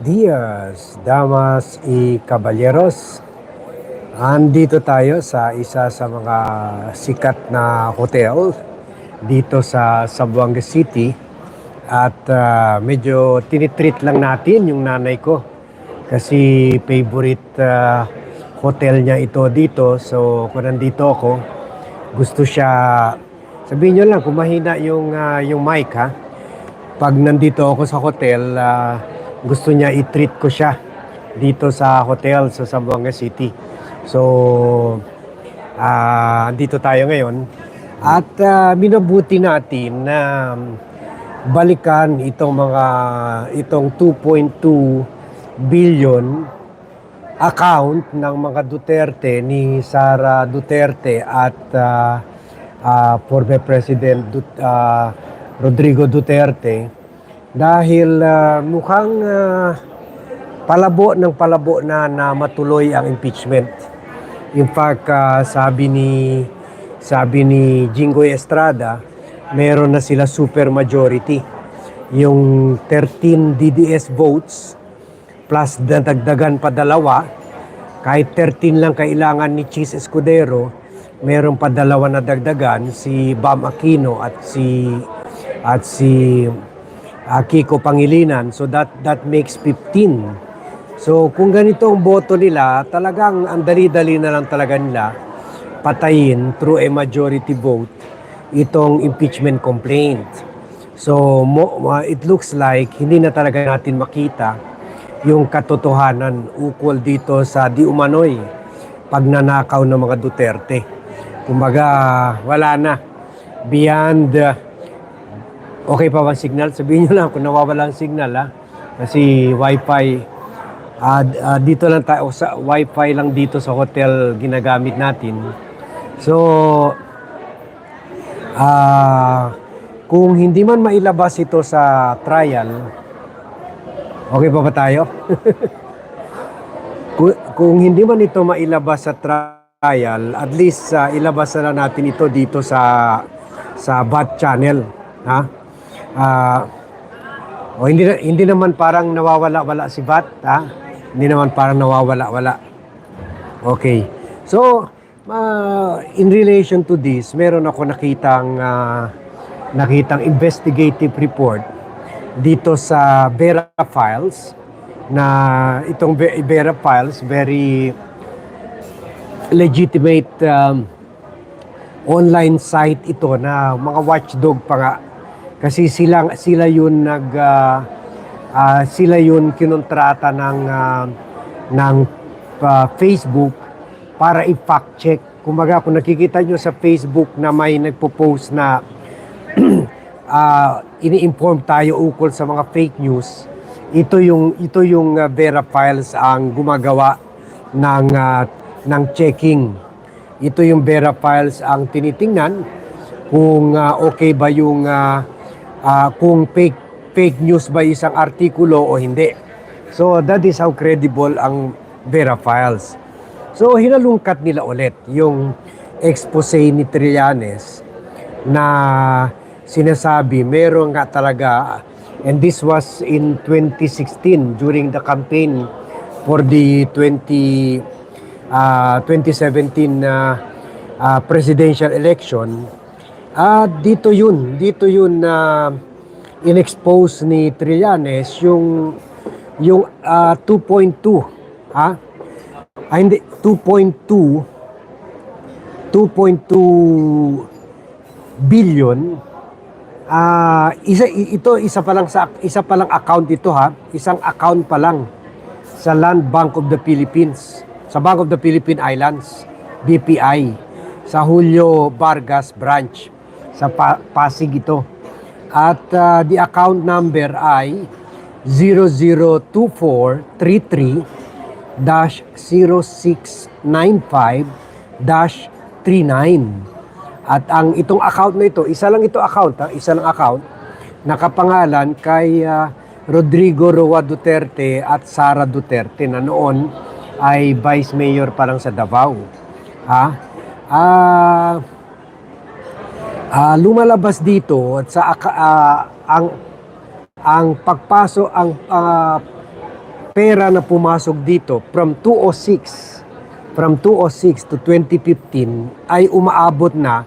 Dias, damas y caballeros. Andito tayo sa isa sa mga sikat na hotel dito sa Zamboanga City. At ah, medyo tinitreat lang natin yung nanay ko kasi favorite ah, hotel niya ito dito. So kung nandito ako gusto siya sabihin nyo lang kung mahina yung, ah, yung mic ha. Pag nandito ako sa hotel, ah, gusto niya i-treat ko siya dito sa hotel sa Zamboanga City. So, ah dito tayo ngayon. At ah, minabuti natin na balikan itong mga itong 2.2 billion account ng mga Duterte ni Sara Duterte at ah, ah, former President Dut- ah, Rodrigo Duterte dahil ah, mukhang ah, palabo ng palabo na, na matuloy ang impeachment. In fact, ah, sabi ni sabi ni Jinggoy Estrada, meron na sila super majority. Yung 13 DDS votes plus dadagdagan pa dalawa, kahit 13 lang kailangan ni Chis Escudero, meron pa dalawa na dagdagan, si Bam Aquino at si at si ah, Kiko Pangilinan. So that that makes 15. So kung ganito ang boto nila, talagang ang dali-dali na lang talaga nila patayin through a majority vote itong impeachment complaint. So mo, ma- it looks like hindi na talaga natin makita yung katotohanan ukol dito sa di umano'y pagnanakaw ng mga Duterte. Kumbaga, wala na. Beyond uh, Okay pa ba ang signal? Sabihin nyo lang kung nawawala ang signal ha. Kasi wifi, ah, ah, dito lang tayo, sa wifi lang dito sa hotel ginagamit natin. So, ah, kung hindi man mailabas ito sa trial, okay pa ba tayo? kung, kung hindi man ito mailabas sa trial, at least ah, ilabas na natin ito dito sa sa BAT channel, ha? Ah, o hindi hindi naman parang nawawala-wala si BAT, ha? Hindi naman parang nawawala-wala. Okay. So, ah, in relation to this, meron ako nakitang ah, nakitang investigative report dito sa Vera Files na itong Ve- Vera Files very legitimate um, online site ito na mga watchdog pa nga kasi sila sila yun nag ah, ah, sila yun kinontrata ng ah, ng ah, Facebook para i-fact check. Kumbaga kung nakikita nyo sa Facebook na may nagpo-post na ah, ini-inform tayo ukol sa mga fake news, ito yung ito yung ah, Vera Files ang gumagawa ng ah, ng checking. Ito yung Vera Files ang tinitingnan kung ah, okay ba yung ah, ah, kung fake fake news ba isang artikulo o hindi. So that is how credible ang Vera Files. So hinalungkat nila ulit yung expose ni Trillanes na sinasabi meron nga talaga and this was in 2016 during the campaign for the 20 ah, 2017 na ah, presidential election ah dito yun. Dito yun na inexpose ni Trillanes yung yung ah, 2.2 ha? Ah, hindi. 2.2 2.2 billion. Ah isa i- ito isa pa lang sa isa pa lang account ito ha? Isang account pa lang sa Land Bank of the Philippines. Sa Bank of the Philippine Islands BPI sa Julio Vargas branch sa pa- Pasig ito. At ah, the account number ay 002433 dash 0695 dash 39 at ang itong account na ito isa lang ito account ha, isa lang account. Nakapangalan kay ah, Rodrigo Roa Duterte at Sara Duterte na noon ay vice mayor pa lang sa Davao ha? Ah Ah, lumalabas dito at sa ah, ang ang pagpasok ang ah, pera na pumasok dito from 206 from 206 to 2015 ay umaabot na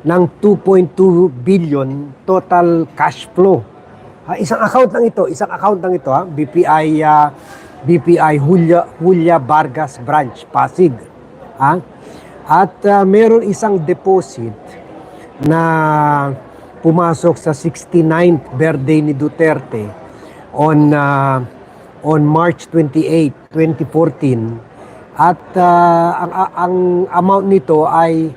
ng 2.2 billion total cash flow. Ha, isang account lang ito, isang account lang ito ha, BPI ah, BPI Julia Julia Vargas branch Pasig. Ha? At ah, meron isang deposit na pumasok sa 69th birthday ni Duterte on ah, on March 28, 2014 at ah, ang ang amount nito ay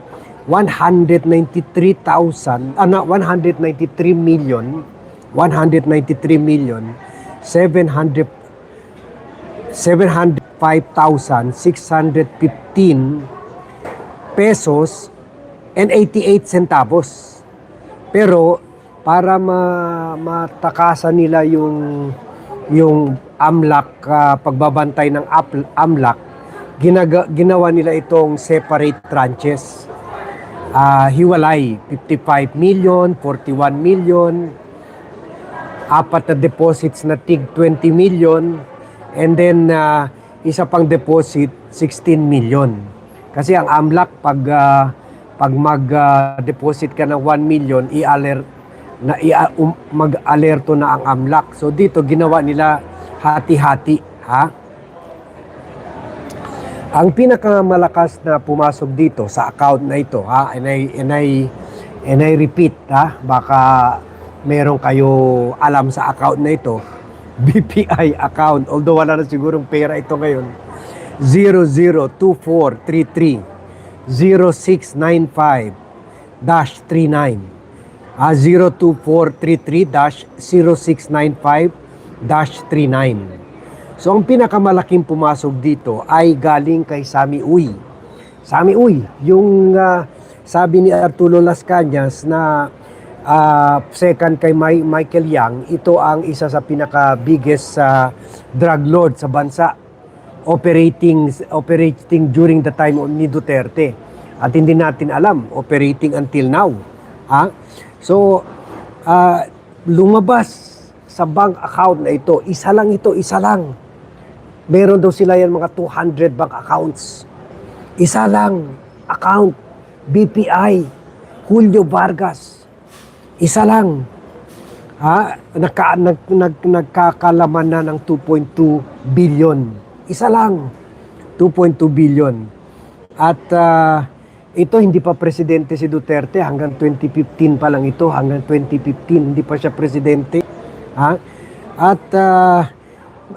193,000 ano 193 million 193 million 700 705,615 pesos and 88 centavos. Pero para ma matakasan nila yung yung AMLAC ah, pagbabantay ng AMLAC ginaga, ginawa nila itong separate tranches. Ah, hiwalay 55 million, 41 million, apat na deposits na tig 20 million and then ah, isa pang deposit 16 million. Kasi ang AMLAC pag ah, pag mag-deposit ka ng 1 million, i-alert na i- um, mag-alerto na ang AMLAC. So dito ginawa nila hati-hati, ha? Ang pinakamalakas na pumasok dito sa account na ito, ha? And I, and I, and I repeat, ha? Baka meron kayo alam sa account na ito. BPI account. Although wala na sigurong pera ito ngayon. 002433 0695-39 ah, 02433-0695-39 So ang pinakamalaking pumasok dito ay galing kay Sami Uy. Sami Uy, yung ah, sabi ni Arturo Las Cañas na ah, second kay Mi- Michael Yang, ito ang isa sa pinaka biggest ah, drug lord sa bansa operating operating during the time of ni Duterte. At hindi natin alam operating until now. Ha? So ah, lumabas sa bank account na ito, isa lang ito, isa lang. Meron daw sila yan mga 200 bank accounts. Isa lang account BPI Julio Vargas. Isa lang. Ha? Nagka, nag, nag, nagkakalaman na ng 2.2 billion. Isa lang. 2.2 billion. At ah, ito hindi pa presidente si Duterte hanggang 2015 pa lang ito, hanggang 2015 hindi pa siya presidente. Ha? At ah,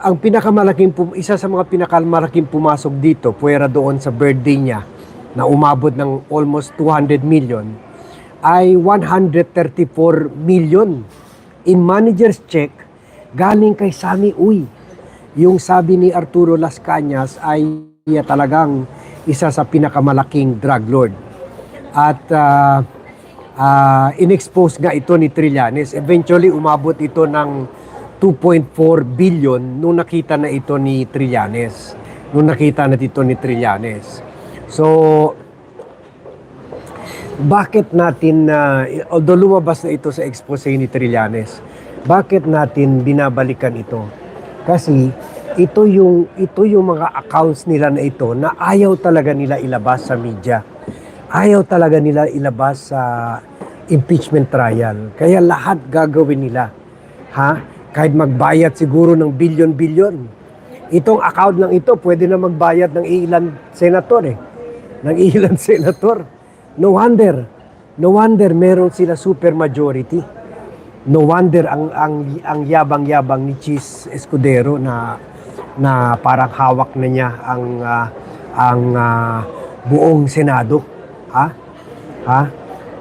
ang pinakamalaking isa sa mga pinakamalaking pumasok dito, puwera doon sa birthday niya na umabot ng almost 200 million ay 134 million in manager's check galing kay Sami Uy. Yung sabi ni Arturo Las Cañas ay yeah, talagang isa sa pinakamalaking drug lord. At ah, ah, inexpose nga ito ni Trillanes. Eventually umabot ito ng 2.4 billion nung nakita na ito ni Trillanes. Nung nakita na ito ni Trillanes. So, bakit natin na although lumabas na ito sa expose ni Trillanes, bakit natin binabalikan ito? Kasi ito yung ito yung mga accounts nila na ito na ayaw talaga nila ilabas sa media. Ayaw talaga nila ilabas sa impeachment trial. Kaya lahat gagawin nila. Ha? Kahit magbayad siguro ng bilyon-bilyon. Itong account lang ito, pwede na magbayad ng ilan senator eh. Ng ilan senator. No wonder. No wonder meron sila super majority. No wonder ang ang ang yabang-yabang ni Cheese Escudero na na parang hawak na niya ang ah, ang ah, buong Senado. Ha? Ha?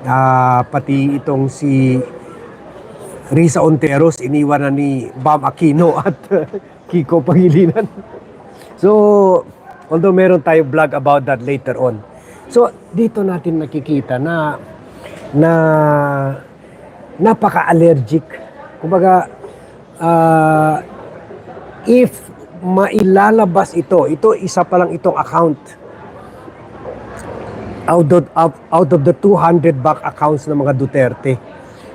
Ah, pati itong si Risa Onteros iniwan na ni Bam Aquino at Kiko Pangilinan. So, although meron tayo vlog about that later on. So, dito natin nakikita na na napaka-allergic. Kumbaga, ah, if mailalabas ito, ito isa pa lang itong account out of, out of the 200 bank accounts ng mga Duterte.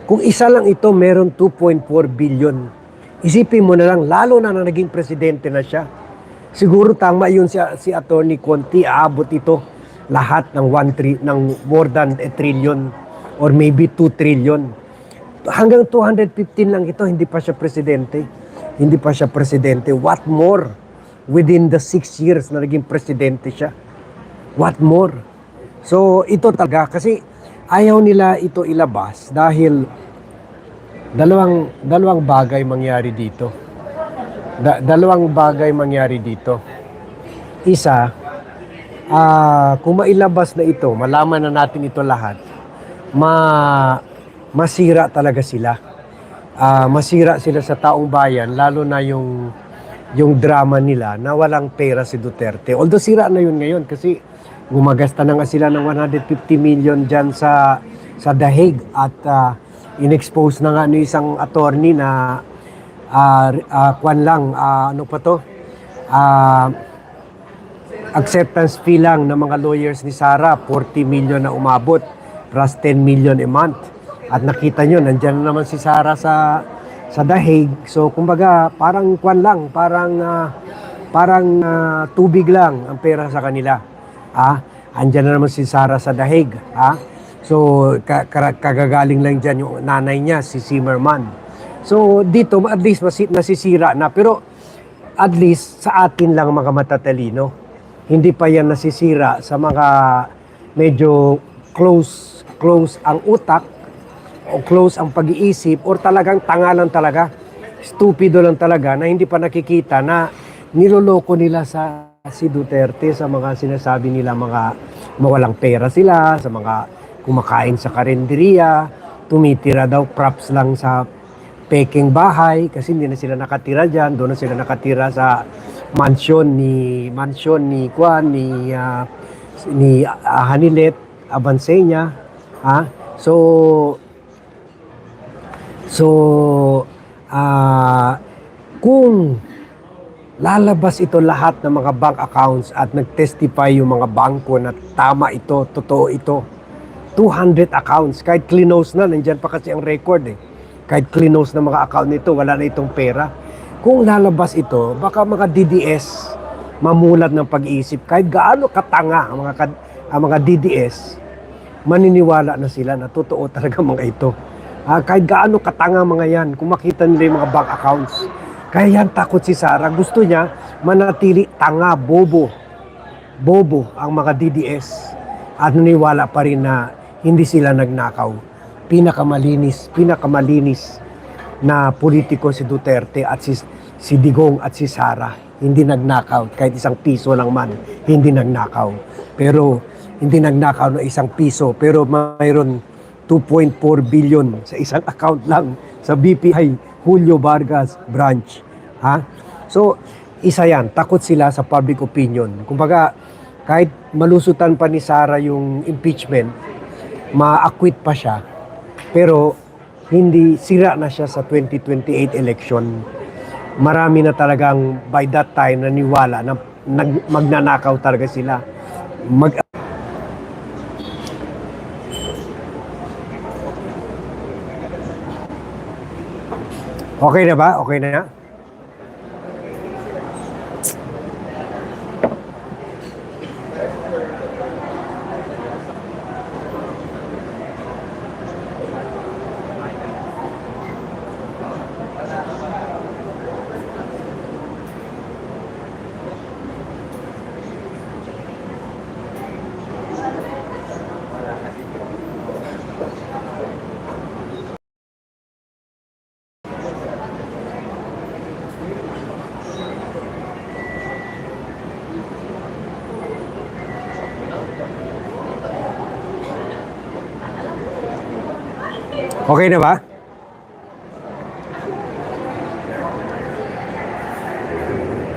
Kung isa lang ito, meron 2.4 billion. Isipin mo na lang, lalo na na naging presidente na siya. Siguro tama yun si, si Attorney Conti, aabot ito lahat ng, 1 tri, ng more than a trillion or maybe 2 trillion. Hanggang 215 lang ito, hindi pa siya presidente. Hindi pa siya presidente. What more? Within the 6 years na naging presidente siya. What more? So ito talaga kasi ayaw nila ito ilabas dahil dalawang dalawang bagay mangyari dito. Da- dalawang bagay mangyari dito. Isa, ah kung mailabas na ito, malaman na natin ito lahat, ma masira talaga sila. Ah, masira sila sa taong bayan, lalo na yung yung drama nila na walang pera si Duterte. Although sira na yun ngayon kasi gumagasta na nga sila ng 150 million dyan sa sa The Hague at ah, inexpose na nga ni isang attorney na ah ah, kwan lang ah, ano pa to Ah, acceptance fee lang ng mga lawyers ni Sara 40 million na umabot plus 10 million a month at nakita nyo nandyan na naman si Sara sa sa Hague. So kumbaga parang kwan lang parang ah, parang ah, tubig lang ang pera sa kanila. Ah andyan na naman si Sara sa Hague ah so ka- ka- kagagaling lang dyan yung nanay niya si Zimmerman. So dito at least masi- nasisira na. Pero at least sa atin lang mga matatalino. Hindi pa yan nasisira sa mga medyo close close ang utak o close ang pag-iisip or talagang tanga lang talaga. Stupido lang talaga na hindi pa nakikita na niloloko nila sa si Duterte sa mga sinasabi nila mga mawalang pera sila, sa mga kumakain sa karenderiya, tumitira daw props lang sa peking bahay kasi hindi na sila nakatira diyan, doon na sila nakatira sa mansion ni mansion ni Juan ni ah, ni ah, Hanilet Abansenya, ha? So so ah kung lalabas ito lahat ng mga bank accounts at nag-testify yung mga bangko na tama ito, totoo ito. 200 accounts, kahit cleanos na, nandyan pa kasi ang record eh. Kahit cleanos na mga account nito, wala na itong pera. Kung lalabas ito, baka mga DDS mamulat ng pag-iisip. Kahit gaano katanga ang mga, ang mga DDS, maniniwala na sila na totoo talaga mga ito. Ah, kahit gaano katanga mga yan, kung makita nila yung mga bank accounts. Kaya yan takot si Sara. Gusto niya manatili tanga, bobo. Bobo ang mga DDS. At naniwala pa rin na hindi sila nagnakaw. Pinakamalinis, pinakamalinis na politiko si Duterte at si, si Digong at si Sara. Hindi nagnakaw. Kahit isang piso lang man, hindi nagnakaw. Pero hindi nagnakaw ng isang piso. Pero mayroon 2.4 billion sa isang account lang sa BPI Julio Vargas branch. Ha? So, isa yan. Takot sila sa public opinion. Kumbaga, kahit malusutan pa ni Sara yung impeachment, ma-acquit pa siya. Pero, hindi sira na siya sa 2028 election. Marami na talagang by that time naniwala na nag, magnanakaw talaga sila. Mag, Okay na ba? Okay na? Okay na ba?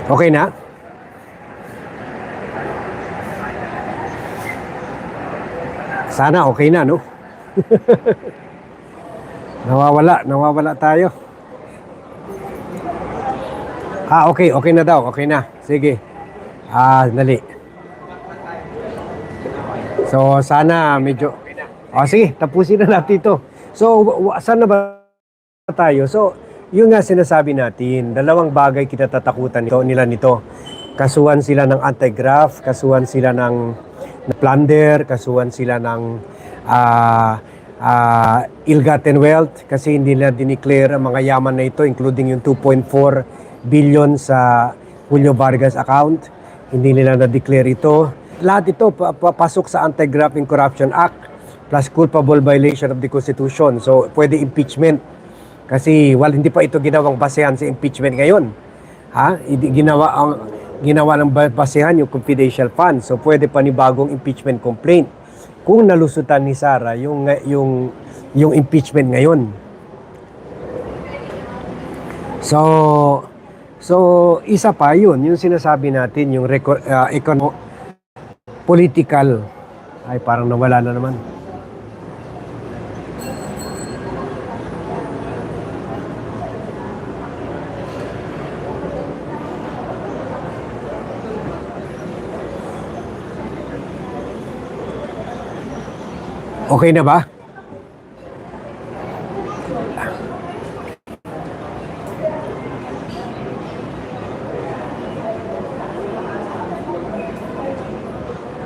Okay na? Sana okay na, no? nawawala, nawawala tayo. Ah, okay, okay na daw, okay na. Sige. Ah, dali. So, sana medyo... O, sige, tapusin na natin ito. So, saan na ba tayo? So, yun nga sinasabi natin, dalawang bagay kita tatakutan nito, nila nito. Kasuhan sila ng anti-graft, kasuhan sila ng, plunder, kasuhan sila ng ah, ah, ill-gotten wealth kasi hindi nila dineclare ang mga yaman na ito including yung 2.4 billion sa Julio Vargas account. Hindi nila na-declare ito. Lahat ito pa- papasok sa Anti-Graft and Corruption Act plus culpable violation of the Constitution. So, pwede impeachment. Kasi wal hindi pa ito ginawang basehan sa impeachment ngayon. Ha? Ginawa ang ginawa ng ba- basehan yung confidential fund. So pwede pa ni bagong impeachment complaint kung nalusutan ni Sara yung yung yung impeachment ngayon. So so isa pa yun, yung sinasabi natin yung reco- uh, econo- political ay parang nawala na naman. Okay na ba?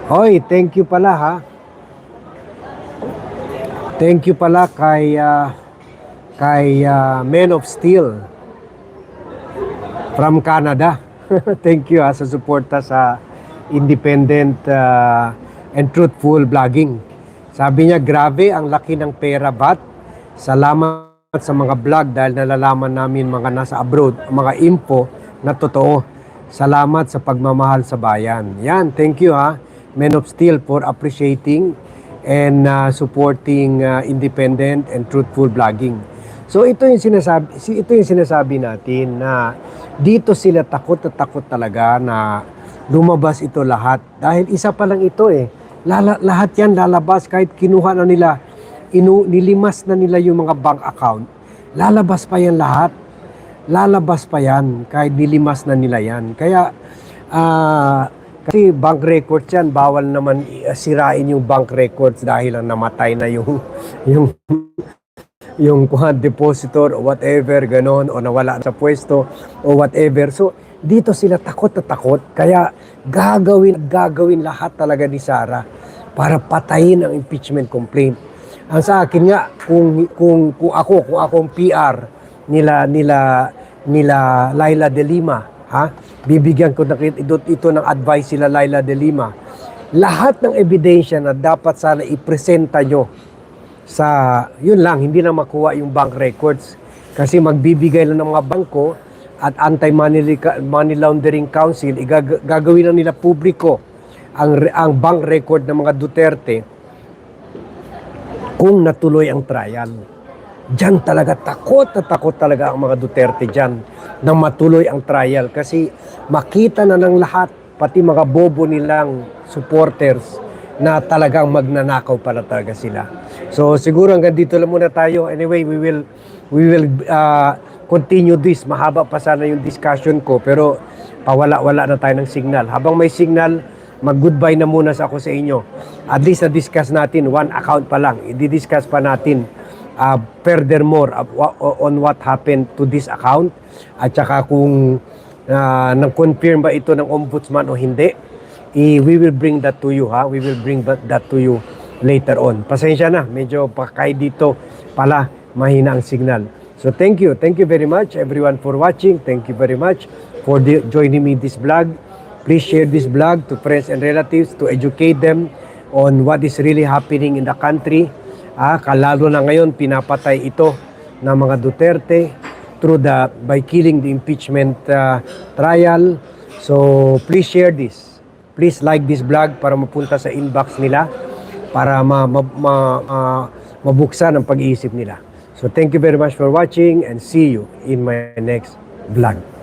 Hoy, thank you pala ha. Thank you pala kay ah, kay ah, Men of Steel from Canada. thank you ha sa suporta sa independent ah, and truthful vlogging. Sabi niya, grabe ang laki ng pera bat. Salamat sa mga vlog dahil nalalaman namin mga nasa abroad, mga info na totoo. Salamat sa pagmamahal sa bayan. Yan, thank you ha. Men of Steel for appreciating and uh, supporting uh, independent and truthful vlogging. So ito yung sinasabi si- ito yung sinasabi natin na dito sila takot at takot talaga na lumabas ito lahat dahil isa pa lang ito eh. Lala, lahat yan lalabas kahit kinuha na nila inu, nilimas na nila yung mga bank account. Lalabas pa yan lahat. Lalabas pa yan kahit nilimas na nila yan. Kaya ah kasi bank records yan, bawal naman i- sirain yung bank records dahil lang namatay na yung yung yung kuha depositor o whatever ganon o nawala sa pwesto o whatever. So dito sila takot na takot kaya gagawin gagawin lahat talaga ni Sara para patayin ang impeachment complaint. Ang sa akin nga kung kung kung ako kung akong PR nila nila nila Laila de Lima ha? Bibigyan ko na ito, ito ng advice sila Laila de Lima. Lahat ng ebidensya na dapat sana ipresenta nyo sa yun lang hindi na makuha yung bank records. Kasi magbibigay lang ng mga bangko at anti-money money laundering council igag- gagawin lang nila publiko ang ang bank record ng mga Duterte kung natuloy ang trial. Diyan talaga takot na takot talaga ang mga Duterte diyan na matuloy ang trial kasi makita na ng lahat pati mga bobo nilang supporters na talagang magnanakaw pala talaga sila. So siguro hanggang dito lang muna tayo. Anyway, we will we will uh, continue this. Mahaba pa sana yung discussion ko pero pawala-wala na tayo ng signal. Habang may signal, mag-goodbye na muna sa ako sa inyo. At least na-discuss natin, one account pa lang. I-discuss pa natin uh, furthermore uh, on what happened to this account at saka kung uh, nang-confirm ba ito ng ombudsman o hindi. I, we will bring that to you ha. We will bring that, that to you later on. Pasensya na, medyo pakay dito pala mahina ang signal. So thank you. Thank you very much everyone for watching. Thank you very much for the, joining me this vlog. Please share this vlog to friends and relatives to educate them on what is really happening in the country. Ah, kalalo na ngayon pinapatay ito ng mga Duterte through the by killing the impeachment uh, trial. So please share this. Please like this vlog para mapunta sa inbox nila para ma, ma, ma, ah, mabuksan ang pag-iisip nila. So thank you very much for watching and see you in my next vlog.